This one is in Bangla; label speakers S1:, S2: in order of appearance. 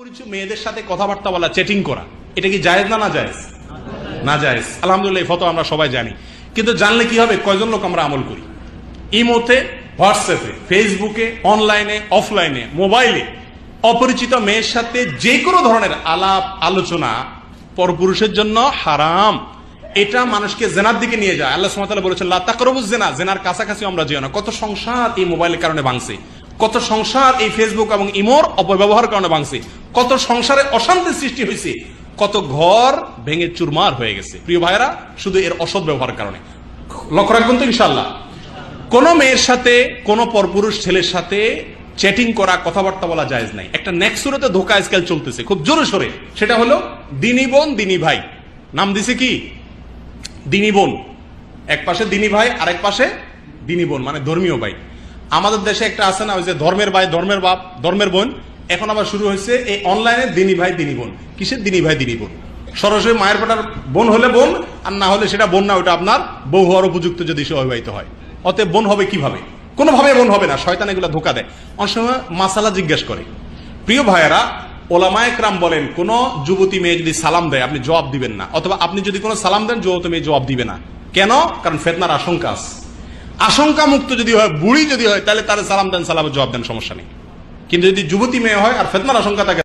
S1: অপরিচিত মেয়েদের সাথে কথাবার্তা বলা চেটিং করা, এটা কি জায়েজ না না জায়েজ? না জায়েজ। আলহামদুলিল্লাহ ফটো আমরা সবাই জানি। কিন্তু জানলে কি হবে? কয়জন লোক আমরা আমল করি? ইমোতে, হোয়াটসঅ্যাপে, ফেসবুকে অনলাইনে অফলাইনে মোবাইলে অপরিচিত মেয়ের সাথে যে কোনো ধরনের আলাপ, আলোচনা পরপুরুষের জন্য হারাম। এটা মানুষকে জেনার দিকে নিয়ে যায়। আল্লাহ সুমাতালা বলেছেন লাতাকরবুজ জেনা জেনার কাছাকাছি আমরা যেও না। কত সংসার এই মোবাইলের কারণে ভাঙছে। কত সংসার এই ফেসবুক এবং ইমোর অপব্যবহার কারণে ভাঙছে। কত সংসারে অশান্তির সৃষ্টি হয়েছে, কত ঘর ভেঙে চুরমার হয়ে গেছে। প্রিয় ভাইরা শুধু এর অসৎ ব্যবহারের কারণে। লক্ষ্য রাখবেন তো ইনশাল্লাহ কোন মেয়ের সাথে, কোন পরপুরুষ ছেলের সাথে চ্যাটিং করা, কথাবার্তা বলা জায়েজ নাই। একটা নেক্সুরতে ধোকা আজকাল চলতেছে, খুব জোরে সোরে। সেটা হলো দিনী বোন, দিনী ভাই। নাম দিছে কি? দিনী বোন। এক পাশে দিনী ভাই, আরেক পাশে দিনী বোন মানে ধর্মীয় ভাই। আমাদের দেশে একটা আছে না, ওই যে ধর্মের ভাই, ধর্মের বাপ, ধর্মের বোন। এখন আবার শুরু হয়েছে এই অনলাইনে দিনী ভাই, দিনী বোন। কিসের দিনী ভাই, দিনী বোন? সরাসরি মায়ের পেটার বোন হলে বোন, আর না হলে সেটা বোন না, ওটা আপনার বউ হওয়ার উপযুক্ত যদি সে অবিবাহিত হয়। অতএব বোন হবে কীভাবে? কোনোভাবে বোন হবে না, শয়তান এগুলো ধোকা দেয়। অনেক সময় মাসালা জিজ্ঞেস করে। প্রিয় ভাইয়েরা ওলামায়ক রাম বলেন, কোন যুবতী মেয়ে যদি সালাম দেয়, আপনি জবাব দিবেন না। অথবা আপনি যদি কোনো সালাম দেন, যুবতী মেয়ে জবাব দিবে না। কেন? কারণ ফেতনার আশঙ্কা আশঙ্কা মুক্ত যদি হয়, বুড়ি যদি হয়, তাহলে তার সালাম দেন, সালামের জবাব দেন, সমস্যা নেই। কিন্তু যদি যুবতী মেয়ে হয় আর ফেতনার আশঙ্কা থাকে